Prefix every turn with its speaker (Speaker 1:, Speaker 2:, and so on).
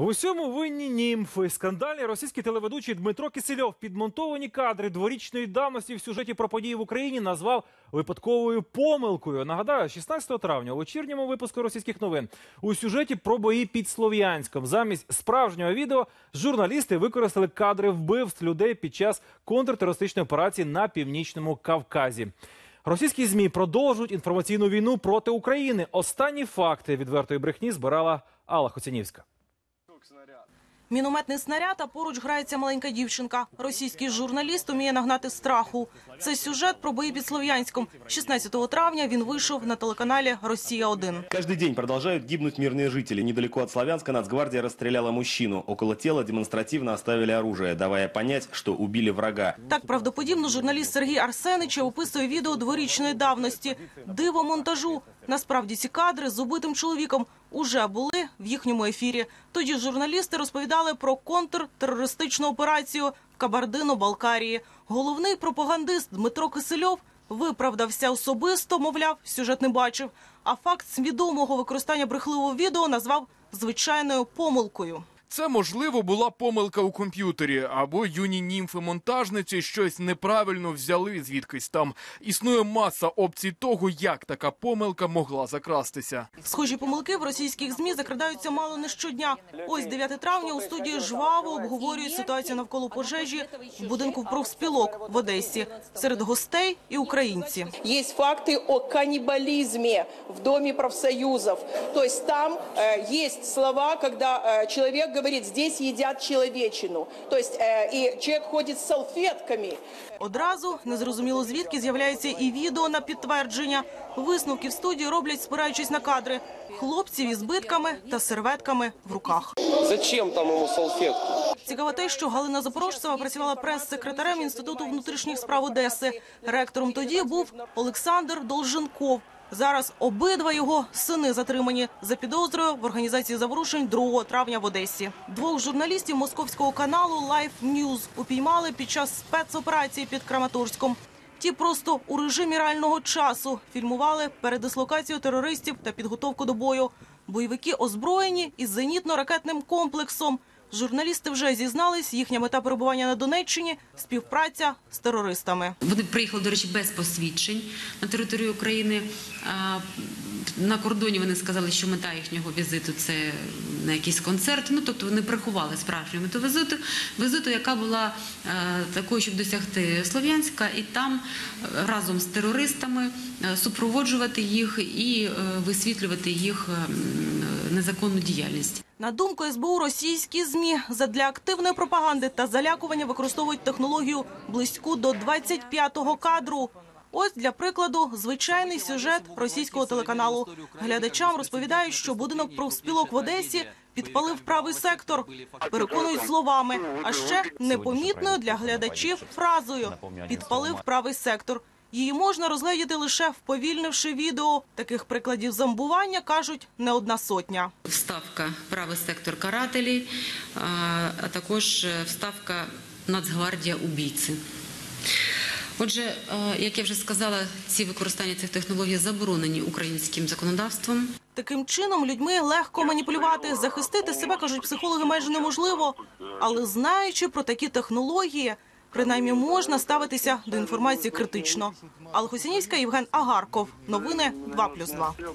Speaker 1: В усьому винні німфи. Скандальний російський телеведучий Дмитро Кисельов підмонтовані кадри дворічної давності в сюжеті про події в Україні назвав випадковою помилкою. Нагадаю, 16 травня у вечірньому випуску російських новин у сюжеті про бої під Слов'янськом замість справжнього відео журналісти використали кадри вбивств людей під час контртерористичної операції на північному Кавказі. Російські змі продовжують інформаційну війну проти України. Останні факти відвертої брехні збирала Алла Хоцянівська.
Speaker 2: Мінометний снаряд, а поруч грається маленька дівчинка. Російський журналіст уміє нагнати страху. Це сюжет про бої під Слов'янськом. 16 травня він вийшов на телеканалі Росія 1
Speaker 3: Каждый день продолжают гибнуть мирные жители. Недалеко от Славянска нацгвардия расстреляла мужчину. Около тела демонстративно оставили оружие, давая понять, что убили врага.
Speaker 2: Так правдоподібно журналіст Сергій Арсеничев описує відео дворічної давності. Диво монтажу. Насправді ці кадри з убитим чоловіком уже були в їхньому ефірі. Тоді журналісти розповідали про контртерористичну операцію в Кабардино-Балкарії. Головний пропагандист Дмитро Кисельов виправдався особисто, мовляв, сюжет не бачив. А факт свідомого використання брехливого відео назвав звичайною помилкою.
Speaker 4: Це можливо була помилка у комп'ютері, або юні німфи-монтажниці щось неправильно взяли звідкись там. Існує маса опцій того, як така помилка могла закрастися.
Speaker 2: Схожі помилки в російських змі закрадаються мало не щодня. Ось 9 травня у студії жваво обговорюють ситуацію навколо пожежі в будинку профспілок в Одесі серед гостей і українці.
Speaker 5: Есть факты о каннибализме в Доме профсоюзов. То есть там э, есть слова, когда э, человек говорит, здесь едят человечину. То есть э, и человек ходит с салфетками.
Speaker 2: Одразу незрозуміло звідки з'являється і відео на підтвердження. Висновки в студії роблять, спираючись на кадри хлопців із битками та серветками в руках.
Speaker 6: Зачем там ему салфетку?
Speaker 2: Цікаво те, що Галина Запорожцева працювала прес-секретарем Інституту внутрішніх справ Одеси. Ректором тоді був Олександр Долженков. Зараз обидва його сини затримані за підозрою в організації заворушень 2 травня в Одесі. Двох журналістів московського каналу Life News упіймали під час спецоперації під Краматорськом. Ті просто у режимі реального часу фільмували передислокацію терористів та підготовку до бою. Бойовики озброєні із зенітно-ракетним комплексом. Журналісти вже зізнались, їхня мета перебування на Донеччині співпраця з терористами.
Speaker 7: Вони приїхали, до речі, без посвідчень на територію України. На кордоні вони сказали, що мета їхнього візиту це на якийсь концерт. Ну тобто вони приховали справжню мету візиту, візиту, яка була е, такою, щоб досягти Слов'янська, і там е, разом з терористами е, супроводжувати їх і висвітлювати їх е, незаконну діяльність.
Speaker 2: На думку СБУ, російські змі задля активної пропаганди та залякування використовують технологію близьку до 25-го кадру. Ось для прикладу звичайний сюжет російського телеканалу. Глядачам розповідають, що будинок профспілок в Одесі підпалив правий сектор. Переконують словами, а ще непомітною для глядачів фразою підпалив правий сектор. Її можна розглядіти лише вповільнивши відео. Таких прикладів зомбування кажуть не одна сотня.
Speaker 7: вставка правий сектор карателі, а також е, вставка Нацгвардія убійці. Отже, е, як я вже сказала, ці використання цих технологій заборонені українським законодавством.
Speaker 2: Таким чином людьми легко маніпулювати, захистити себе кажуть психологи майже неможливо. Але знаючи про такі технології, принаймні можна ставитися до інформації критично. Алхосінівська Євген Агарков. Новини 2+,2.